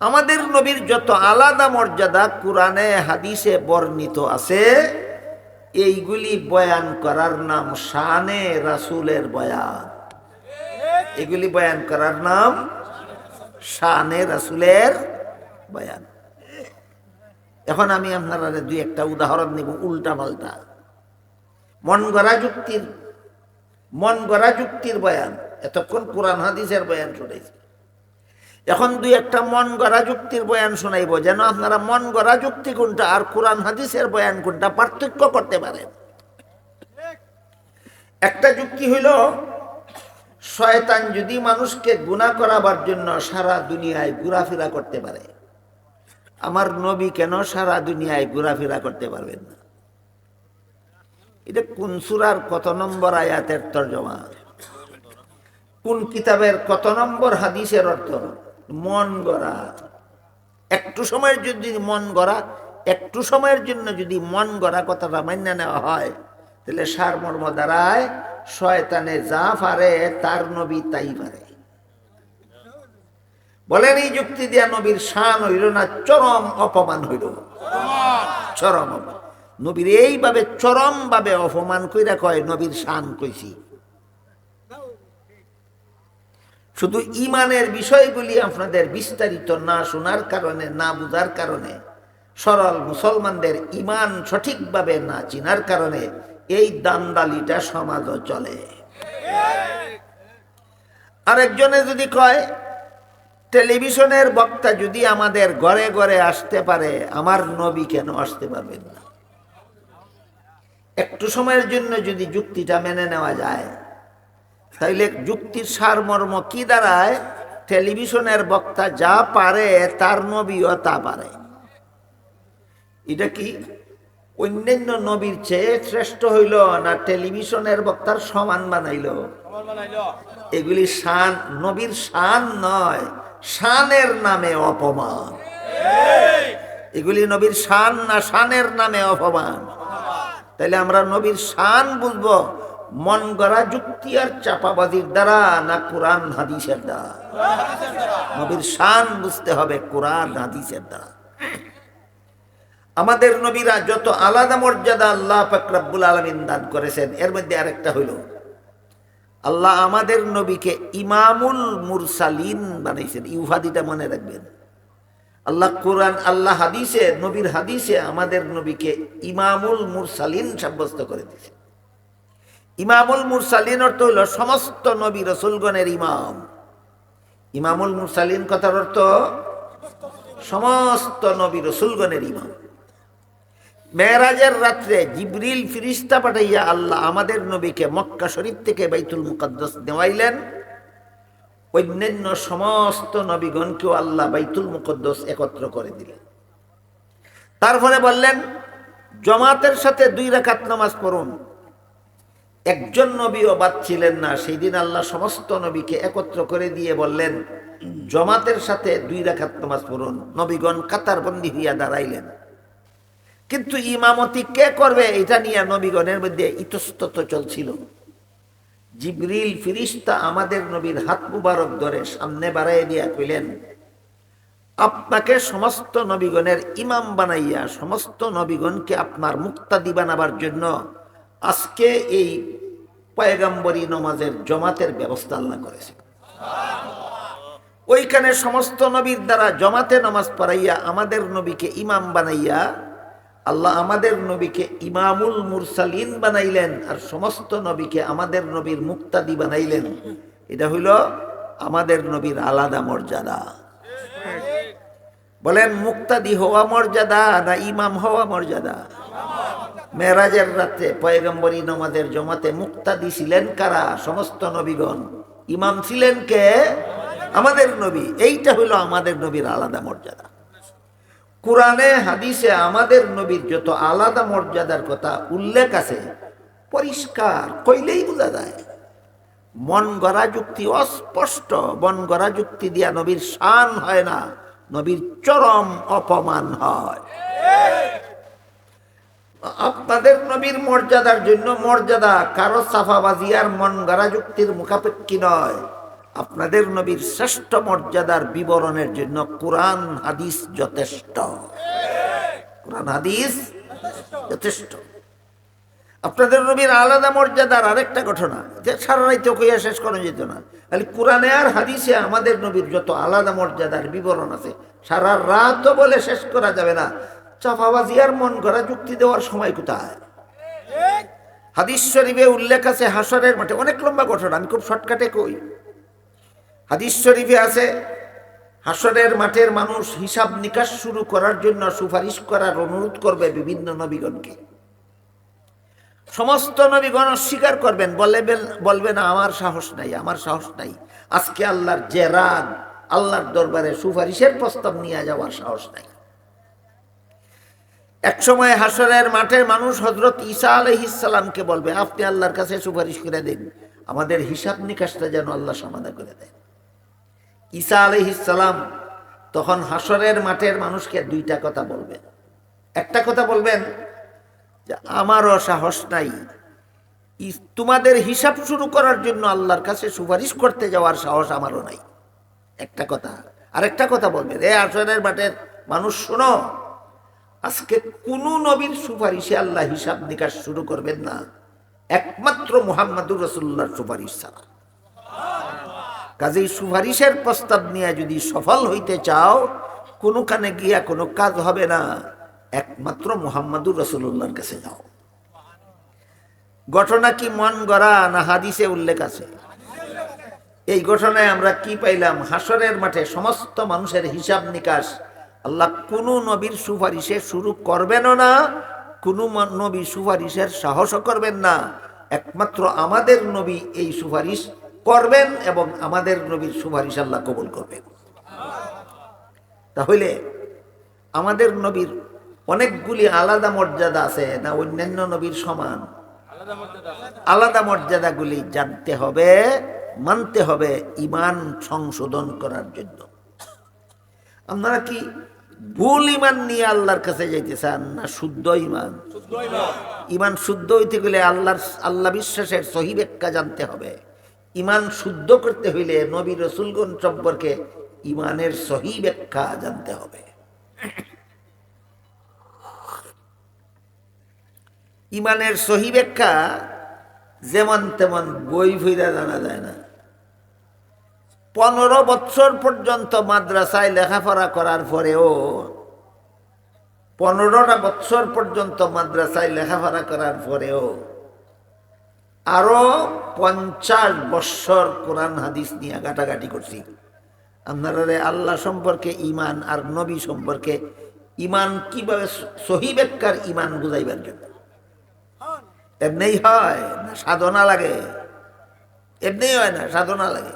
আমাদের নবীর যত আলাদা মর্যাদা কোরআনে, হাদিসে বর্ণিত আছে, এইগুলি বয়ান করার নাম শানে রাসুলের বয়ান। এগুলি বয়ান করার নাম শানে রাসুলের বয়ান। এখন আমি আপনারা দুই একটা উদাহরণ নিব উল্টা পাল্টা মন গড়া যুক্তির, মন গড়া যুক্তির বয়ান, এতক্ষণ কোরআন, হাদিসের বয়ান শুনেছি। এখন দুই একটা মন গড়া যুক্তির বয়ান শোনাইব, যেন আপনারা মন গড়া যুক্তি কোনটা আর কোরআন হাদিসের বয়ান কোনটা পার্থক্য করতে পারেন একটা যুক্তি হইল, শয়তান যদি মানুষকে গুণা করাবার জন্য সারা দুনিয়ায় ঘোরাফেরা করতে পারে, আমার নবী কেন সারা দুনিয়ায় ঘোরাফেরা করতে পারবেন না? এটা কোন সুরার কত নম্বর আয়াতের তর্জমা? কোন কিতাবের কত নম্বর হাদিসের অর্থ? মন গড়া। একটু সময়ের যদি মন গড়া, একটু সময়ের জন্য যদি মন গড়া কথাটা মান্য নেওয়া হয়, তাহলে সারমর্ম দ্বারায় শয়তানে যা পারে, তার নবী তাই পারে। বলেন এই যুক্তি দিয়া নবীর শান হইল না, চরম অপমান হইল। চরম অপমান। নবীর এইভাবে চরম ভাবে অপমান কইরা কয়, নবীর শান কইছি। শুধু ইমানের বিষয়গুলি আপনাদের বিস্তারিত না শোনার কারণে, না বুঝার কারণে, সরল মুসলমানদের ইমান সঠিকভাবে না চিনার কারণে এই দান্দালিটা সমাজও চলে। আরেকজনে যদি কয়, টেলিভিশনের বক্তা যদি আমাদের ঘরে ঘরে আসতে পারে, আমার নবী কেন আসতে পারবেন না? একটু সময়ের জন্য যদি যুক্তিটা মেনে নেওয়া যায় তাইলে যুক্তির সারমর্ম কি দাঁড়ায়? টেলিভিশনের বক্তা যা পারে তার নবীও তা পারে। এটা কি অন্যান্য নবীর চেয়ে শ্রেষ্ঠ হইল না টেলিভিশনের বক্তার সমান বানাইল? এগুলি শান নবীর শান নয় শানের নামে অপমান। এগুলি নবীর শান না শানের নামে অপমান। তাইলে আমরা নবীর শান বুঝব। মন গড়া যুক্তি আর চাপাবাজির দ্বারা না কোরআন হাদিসের দ্বারা? নবীর শান বুঝতে হবে কোরআন হাদিসের দ্বারা। আমাদের নবীরা যত আলাদা মর্যাদা আল্লাহ ফাকরাবুল আলমিন দান করেছেন, এর মধ্যে আরেকটা হইল, আল্লাহ আমাদের নবীকে ইমামুল মুরসালিন বানাইছেন। ইউহাদিটা মনে রাখবেন। আল্লাহ কোরআন, আল্লাহ হাদিসে, নবীর হাদিসে আমাদের নবীকে ইমামুল মুরসালিন সাব্যস্ত করে দিয়েছে ইমামুল মুরসালিন অর্থ হইল সমস্ত নবী রসুলগণের ইমাম। ইমামুল মুরসালিন কথার অর্থ সমস্ত নবী রসুলগণের ইমাম। মেয়েরাজের রাত্রে জিবরিল ফিরিস্তা পাঠাইয়া আল্লাহ আমাদের নবীকে মক্কা শরীফ থেকে বাইতুল মুকদ্দস নেওয়াইলেন। অন্যান্য সমস্ত নবীগণকেও আল্লাহ বাইতুল মুকদ্দস একত্র করে দিলেন। তারপরে বললেন, জমাতের সাথে দুই রাকাত নামাজ পড়ুন। একজন নবীও বাদ ছিলেন না সেই দিন আল্লাহ সমস্ত নবীকে একত্র করে দিয়ে বললেন, জমাতের সাথে দুই রাখাত নামাজ পড়ুন। নবীগণ কাতারবন্দি হইয়া দাঁড়াইলেন। কিন্তু ইমামতি কে করবে এটা নিয়ে নবীগণের মধ্যে ইতস্তত চলছিল। জিবরিল ফিরিস্তা আমাদের নবীর হাত মুবারক ধরে সামনে বাড়াই দিয়া কইলেন, আপনাকে সমস্ত নবীগণের ইমাম বানাইয়া, সমস্ত নবীগণকে আপনার মুক্তাদি বানাবার জন্য আজকে এই পয়গাম্বরী নমাজের জমাতের ব্যবস্থা আল্লাহ করেছে। ওইখানে সমস্ত নবীর দ্বারা জমাতে নামাজ পড়াইয়া আমাদের নবীকে ইমাম বানাইয়া আল্লাহ আমাদের নবীকে ইমামুল মুরসালিন বানাইলেন আর সমস্ত নবীকে আমাদের নবীর মুক্তাদি বানাইলেন। এটা হইল আমাদের নবীর আলাদা মর্যাদা। বলেন, মুক্তাদি হওয়া মর্যাদা না ইমাম হওয়া মর্যাদা? মেরাজের রাতে পয়গম্বরী নমাজের জমাতে মুক্তাদি ছিলেন কারা? সমস্ত নবীগণ। ইমাম ছিলেন কে? আমাদের নবী। এইটা হইল আমাদের নবীর আলাদা মর্যাদা। কোরআনে, হাদিসে আমাদের নবীর যত আলাদা মর্যাদার কথা উল্লেখ আছে, পরিষ্কার কইলেই বোঝা যায়। মন গড়া যুক্তি অস্পষ্ট, মন গড়া যুক্তি দিয়া নবীর শান হয় না, নবীর চরম অপমান হয়। আপনাদের নবীর মর্যাদার জন্য মর্যাদা, কারও সাফাবাজি আর মন গড়া যুক্তির মুখাপেক্ষী নয়। আপনাদের নবীর শ্রেষ্ঠ মর্যাদার বিবরণের জন্য কোরআন হাদিস যথেষ্ট। কোরআন হাদিস যথেষ্ট। আপনাদের নবীর আলাদা মর্যাদার আরেকটা ঘটনা, যে সারা রাইতে কইয়া শেষ করা যেত না। খালি কোরআনে আর হাদিসে আমাদের নবীর যত আলাদা মর্যাদার বিবরণ আছে, সারা রাতও বলে শেষ করা যাবে না। চাপাবাজি আর মন করা যুক্তি দেওয়ার সময় কোথায়? হাদিস শরীফে উল্লেখ আছে হাসরের মাঠে। অনেক লম্বা ঘটনা, আমি খুব শর্টকাটে কই। হাদিস শরীফে আছে হাসরের মাঠের মানুষ হিসাব নিকাশ শুরু করার জন্য সুপারিশ করার অনুরোধ করবে বিভিন্ন নবীগণকে। সমস্ত নবীগণ অস্বীকার করবেন বলবেন বলবেন আমার সাহস নাই, আমার সাহস নাই। আজকে আল্লাহর রাগ আল্লাহর দরবারে সুপারিশের প্রস্তাব নিয়ে যাওয়ার সাহস নাই। এক সময় হাসরের মাঠের মানুষ হজরত ঈসা আলহিসাল্লামকে বলবে, আপনি আল্লাহর কাছে সুপারিশ করে দিন, আমাদের হিসাব নিকাশটা যেন আল্লাহ সমাধান করে দেন। ঈসা আলহিসাল্লাম তখন হাসরের মাঠের মানুষকে দুইটা কথা বলবেন। একটা কথা বলবেন যে আমারও সাহস নাই। তোমাদের হিসাব শুরু করার জন্য আল্লাহর কাছে সুপারিশ করতে যাওয়ার সাহস আমারও নাই। একটা কথা। আরেকটা কথা বলবেন, এ আসরের মাঠের মানুষ, শোনো আজকে কোন নবীর সুপারিশে আল্লাহ হিসাব নিকাশ শুরু করবেন না। একমাত্র মুহাম্মাদুর রসুল্লাহর সুপারিশ ছাড়া। কাজেই সুপারিশের প্রস্তাব নিয়ে যদি সফল হইতে চাও কোনোখানে গিয়া কোনো কাজ হবে না। একমাত্র মুহাম্মাদুর রসুল্লাহর কাছে যাও। ঘটনা কি মন গড়া না হাদিসে উল্লেখ আছে? এই ঘটনায় আমরা কি পাইলাম? হাসরের মাঠে সমস্ত মানুষের হিসাব নিকাশ আল্লাহ কোনো নবীর সুপারিশে শুরু করবেনও না, কোনো নবী সুপারিশের সাহসও করবেন না। একমাত্র আমাদের নবী এই সুপারিশ করবেন এবং আমাদের নবীর সুপারিশ আল্লাহ কবুল করবেন। তাহলে আমাদের নবীর অনেকগুলি আলাদা মর্যাদা আছে না অন্যান্য নবীর সমান? আলাদা মর্যাদাগুলি জানতে হবে, মানতে হবে, ইমান সংশোধন করার জন্য। আপনারা কি ভুল ইমান নিয়ে আল্লাহর কাছে যাইতে চান না শুদ্ধ ইমান ইমান শুদ্ধ হইতে গেলে আল্লাহর আল্লাহ বিশ্বাসের জানতে হবে। ইমান শুদ্ধ করতে হইলে নবী রসুলগণ সম্পর্কে ইমানের সহি ব্যাখ্যা জানতে হবে। ইমানের সহি ব্যাখ্যা যেমন তেমন বই ফিরা জানা যায় না। পনেরো বৎসর পর্যন্ত মাদ্রাসায় লেখাপড়া করার পরেও পনেরোটা বৎসর পর্যন্ত মাদ্রাসায় লেখাপড়া করার পরেও আরও পঞ্চাশ বৎসর কোরআন হাদিস নিয়ে গাটাগাটি করছি। আপনারা আল্লাহ সম্পর্কে ইমান আর নবী সম্পর্কে ইমান কীভাবে সহি ব্যাখ্যার ইমান বুঝাইবার জন্য? এমনি হয় না, সাধনা লাগে। এমনি হয় না, সাধনা লাগে।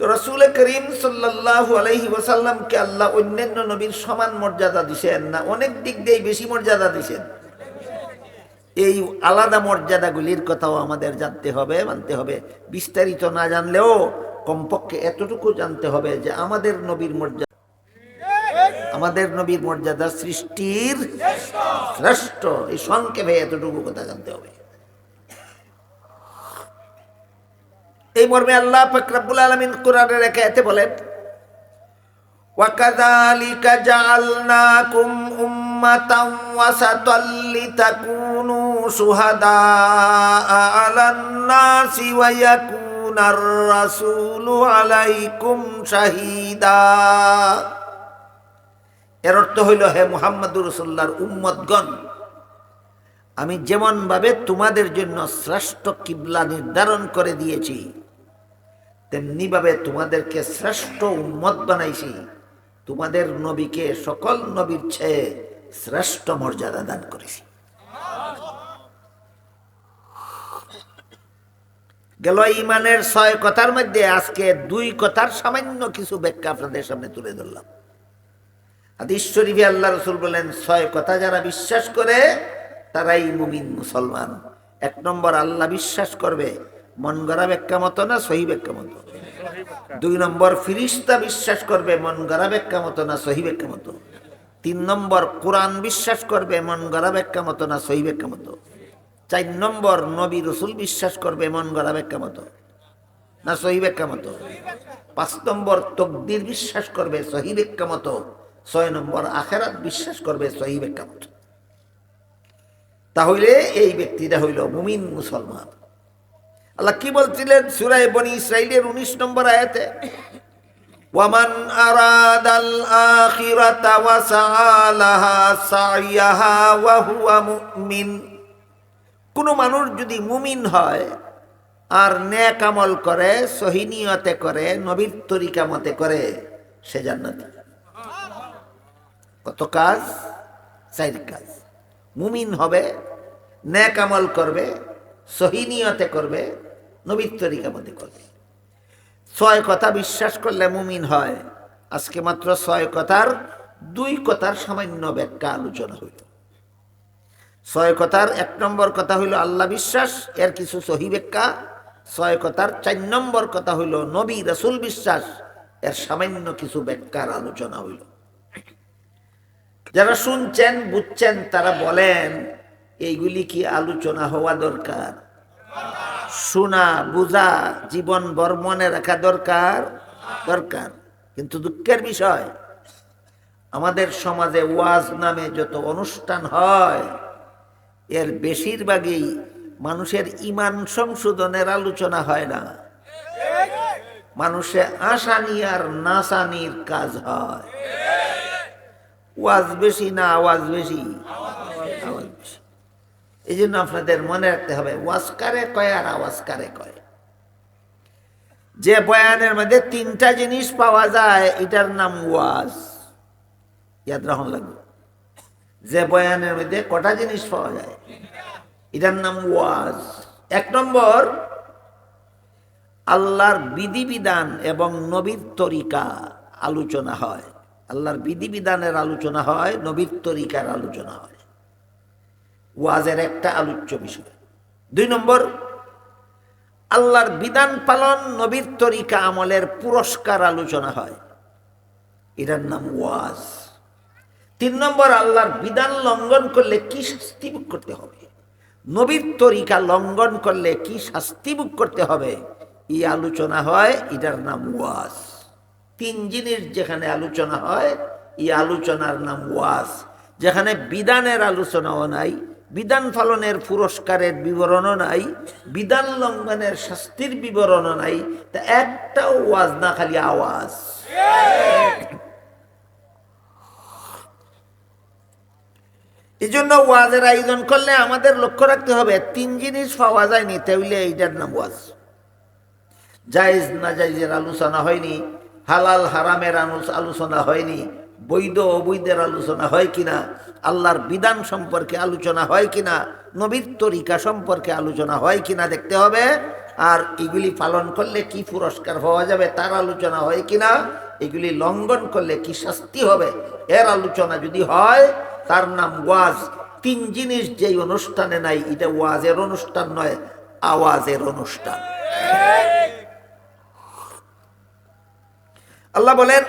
তো রসুল করিম সাল্লাহ আলহি ওসাল্লামকে আল্লাহ অন্যান্য নবীর সমান মর্যাদা দিছেন না, অনেক দিক দিয়ে বেশি মর্যাদা দিছেন। এই আলাদা মর্যাদাগুলির কথাও আমাদের জানতে হবে, মানতে হবে। বিস্তারিত না জানলেও কমপক্ষে এতটুকু জানতে হবে যে আমাদের নবীর মর্যাদা, আমাদের নবীর মর্যাদা সৃষ্টির শ্রেষ্ঠ। এই সংক্ষেপে এতটুকু কথা জানতে হবে। এই মর্মে আল্লাহ ফকরাবুল আলমিন কোরআনের রেখে এতে বলেন وكذلك جعلناكم أمة وسطا لتكونوا شهداء على الناس ويكون الرسول عليكم شهيدا এর অর্থ হইল হে মুহাম্মদুর রসুল্লাহর উম্মতগণ আমি যেমনভাবে তোমাদের জন্য শ্রেষ্ঠ কিবলা নির্ধারণ করে দিয়েছি তেমনিভাবে তোমাদেরকে শ্রেষ্ঠ উম্মত বানাইছি। তোমাদের নবীকে সকল নবীর চেয়ে শ্রেষ্ঠ মর্যাদা দান করেছি। গেল ইমানের ছয় কথার মধ্যে আজকে দুই কথার সামান্য কিছু ব্যাখ্যা আপনাদের সামনে তুলে ধরলাম। হাদিস শরীফে আল্লাহ রসুল বলেন, ছয় কথা যারা বিশ্বাস করে, তারাই মুমিন মুসলমান। এক নম্বর, আল্লাহ বিশ্বাস করবে। মন গড়া ব্যাখ্যা মতো না, সহি ব্যাখ্যা মতো? দুই নম্বর, ফিরিস্তা বিশ্বাস করবে মন গড়া ব্যাখ্যা মতো না, সহি ব্যাখ্যা মতো? তিন নম্বর, কোরআন বিশ্বাস করবে মন গড়া ব্যাখ্যা মতো না, সহি ব্যাখ্যা মতো? চার নম্বর, নবী রসুল বিশ্বাস করবে মন গড়া ব্যাখ্যা মতো না, সহি ব্যাখ্যা মতো? পাঁচ নম্বর, তকদির বিশ্বাস করবে সহি ব্যাখ্যা মতো? ছয় নম্বর, আখেরাত বিশ্বাস করবে সহি ব্যাখ্যা মতো? তাহলে এই ব্যক্তিটা হইল মুমিন মুসলমান। আল্লাহ কি বলছিলেন? সুরায় বনি ইসরাইলের উনিশ নম্বর আয়াতে, ওয়ামান আরাদাল আখিরাতা ওয়া সাআলাহা সাইয়াহা ওয়া হুয়া মুমিন। কোন মানুষ যদি মুমিন হয় আর নেক আমল করে সহিনিয়তে করে, নবীর তরিকা মতে করে, সে জান্নাতি। কত কাজ? চার কাজ। মুমিন হবে নেক আমল করবে সহিনিয়তে করবে নবীর তরিকা মতে করবে ছয় কথা বিশ্বাস করলে মুমিন হয়। আজকে মাত্র ছয় কথার, দুই কথার সামান্য ব্যাখ্যা আলোচনা হইল। ছয় কথার এক নম্বর কথা হইল আল্লাহ বিশ্বাস, এর কিছু সহি ব্যাখ্যা। ছয় কথার চার নম্বর কথা হইল নবী রসুল বিশ্বাস, এর সামান্য কিছু ব্যাখ্যার আলোচনা হইল। যারা শুনছেন, বুঝছেন, তারা বলেন, এইগুলি কি আলোচনা হওয়া দরকার? শোনা, বুঝা, জীবন বর মনে রাখা দরকার দরকার। কিন্তু দুঃখের বিষয়, আমাদের সমাজে ওয়াজ নামে যত অনুষ্ঠান হয়, এর বেশিরভাগই মানুষের ইমান সংশোধনের আলোচনা হয় না। মানুষে আসানি আর নাসানির কাজ হয়। ওয়াজ বেশি না আওয়াজ বেশি। এই জন্য আপনাদের মনে রাখতে হবে ওয়াজ কারে কয় আর আওয়াজ কারে কয়। যে বয়ানের মধ্যে তিনটা জিনিস পাওয়া যায়, এটার নাম ওয়াজ। ইয়াদ রাখুন লাগবে। যে বয়ানের মধ্যে কটা জিনিস পাওয়া যায়, এটার নাম ওয়াজ। এক নম্বর, আল্লাহর বিধিবিধান এবং নবীর তরিকা আলোচনা হয়। আল্লাহর বিধিবিধানের আলোচনা হয়, নবীর তরিকার আলোচনা হয়। ওয়াজের একটা আলোচ্য বিষয়। দুই নম্বর, আল্লাহর বিধান পালন নবীর তরিকা আমলের পুরস্কার আলোচনা হয়। এটার নাম ওয়াজ। তিন নম্বর, আল্লাহর বিধান লঙ্ঘন করলে কি শাস্তি ভোগ করতে হবে? নবীর তরিকা লঙ্ঘন করলে কি শাস্তি ভোগ করতে হবে? এই আলোচনা হয়, এটার নাম ওয়াজ। তিন জিনিস যেখানে আলোচনা হয়, এই আলোচনার নাম ওয়াজ। যেখানে বিধানের আলোচনাও নাই বিধান পালনের পুরস্কারের বিবরণও নাই, বিধান লঙ্ঘনের শাস্তির বিবরণও নাই, তা একটাও ওয়াজ না, খালি আওয়াজ। এই জন্য ওয়াজের আয়োজন করলে আমাদের লক্ষ্য রাখতে হবে, তিন জিনিস পাওয়া যায়নি তাহলে এইটার নাম ওয়াজ। জায়েজ না জায়েজের আলোচনা হয়নি, হালাল হারামের আলোচনা হয়নি বৈধ অবৈধের আলোচনা হয় কিনা, আল্লাহর বিধান সম্পর্কে আলোচনা হয় কিনা, নবীর তরিকা সম্পর্কে আলোচনা হয় কিনা দেখতে হবে। আর এগুলি পালন করলে কি পুরস্কার পাওয়া যাবে তার আলোচনা হয় কিনা, এগুলি লঙ্ঘন করলে কি শাস্তি হবে, এর আলোচনা যদি হয়, তার নাম ওয়াজ। তিন জিনিস যেই অনুষ্ঠানে নাই, এটা ওয়াজের অনুষ্ঠান নয়, আওয়াজের অনুষ্ঠান। আল্লাহ বলেন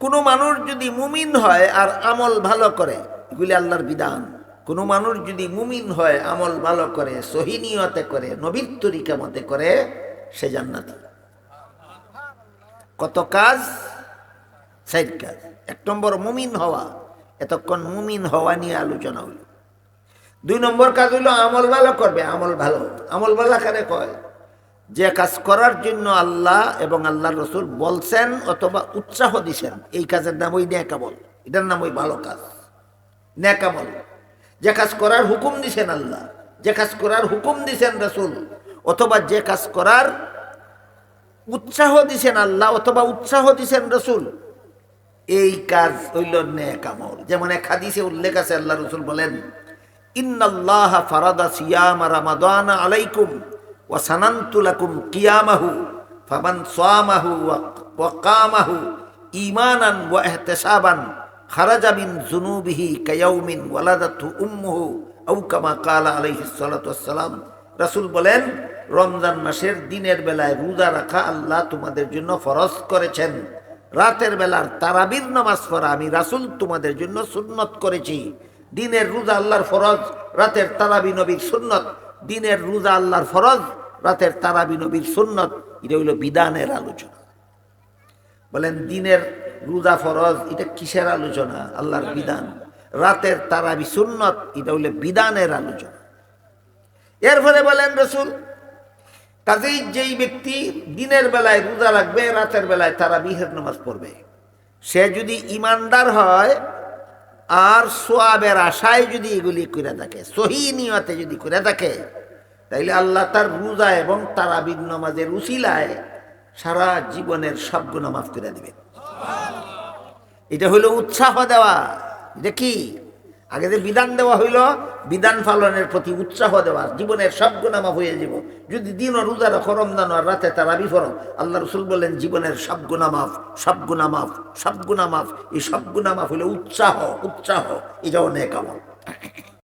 কোনো মানুষ যদি মুমিন হয় আর আমল ভালো করে, এগুলি আল্লাহর বিধান। কোনো মানুষ যদি মুমিন হয়, আমল ভালো করে সহিনিয়তে করে, নবীর তরিকা মতে করে, সে জান্নাতি। কত কাজ? সাইড কাজ। এক নম্বর মুমিন হওয়া। এতক্ষণ মুমিন হওয়া নিয়ে আলোচনা হইল দুই নম্বর কাজ হইল আমল ভালো করবে, আমল ভালো। আমল ভালো কারে কয়? যে কাজ করার জন্য আল্লাহ এবং আল্লাহ রসুল বলছেন অথবা উৎসাহ দিছেন, এই কাজের নাম ওই ন্যাকামল এটার নাম ওই ভালো কাজ। ন্যাকামল যে কাজ করার হুকুম দিছেন আল্লাহ, যে কাজ করার হুকুম দিছেন রসুল, অথবা যে কাজ করার উৎসাহ দিছেন আল্লাহ, অথবা উৎসাহ দিছেন রসুল, এই কাজ হইল ন্যাকামল যেমন এক হাদিসে উল্লেখ আছে, আল্লাহ রসুল বলেন, ইন্নাল্লাহ ফারাদা সিয়াম রামাদান আলাইকুম। ওয়া সানান্তু কিয়ামাহু ফামান সামাহু ওয়া ঈমানান ওয়া ইহতিসাবান খারাজা মিন যুনুবিহি কায়াউমিন ওয়ালাদাতহু উম্মুহু আও কামা কালা আলাইহিস সালাতু ওয়াসসালাম। রাসূল বলেন, রমজান মাসের দিনের বেলায় রোজা রাখা আল্লাহ তোমাদের জন্য ফরজ করেছেন। রাতের বেলার তারাবির নামাজ পড়া আমি রাসূল তোমাদের জন্য সুন্নত করেছি। দিনের রোজা আল্লাহর ফরজ, রাতের তারাবি নবীর সুন্নত। দিনের রোজা আল্লাহর ফরজ, রাতের তারাবি নবীর সুন্নত, এটা হইল বিধানের আলোচনা। বলেন, দিনের রোজা ফরজ, এটা কিসের আলোচনা? আল্লাহর বিধান। রাতের তারাবি সুন্নত, এটা হইলে বিধানের আলোচনা। এরপরে বলেন রসুল, কাজেই যেই ব্যক্তি দিনের বেলায় রোজা রাখবে, রাতের বেলায় তারা বিহের নামাজ পড়বে। সে যদি ইমানদার হয় আর সোয়াবের আশায় যদি এগুলি করে থাকে, সহি নিয়তে যদি করে থাকে, তাইলে আল্লাহ তার রোজা এবং তারাবির নামাজের উচিলায় সারা জীবনের সব মাফ করে দেবেন। এটা হলো উৎসাহ দেওয়া। এটা কি? আগে যে বিধান দেওয়া হইল, বিধান পালনের প্রতি উৎসাহ দেওয়া, জীবনের সব গুনামা হয়ে যাব। যদি দিন ও রোজা রাখো, রমজান আর রাতে তারা বিফরম আল্লাহ রসুল বললেন, জীবনের সব গুণামাফ সব গুণামাফ সব গুণামাফ এই সব গুণামাফ হইলে উৎসাহ উৎসাহ এটা অনেক আমল।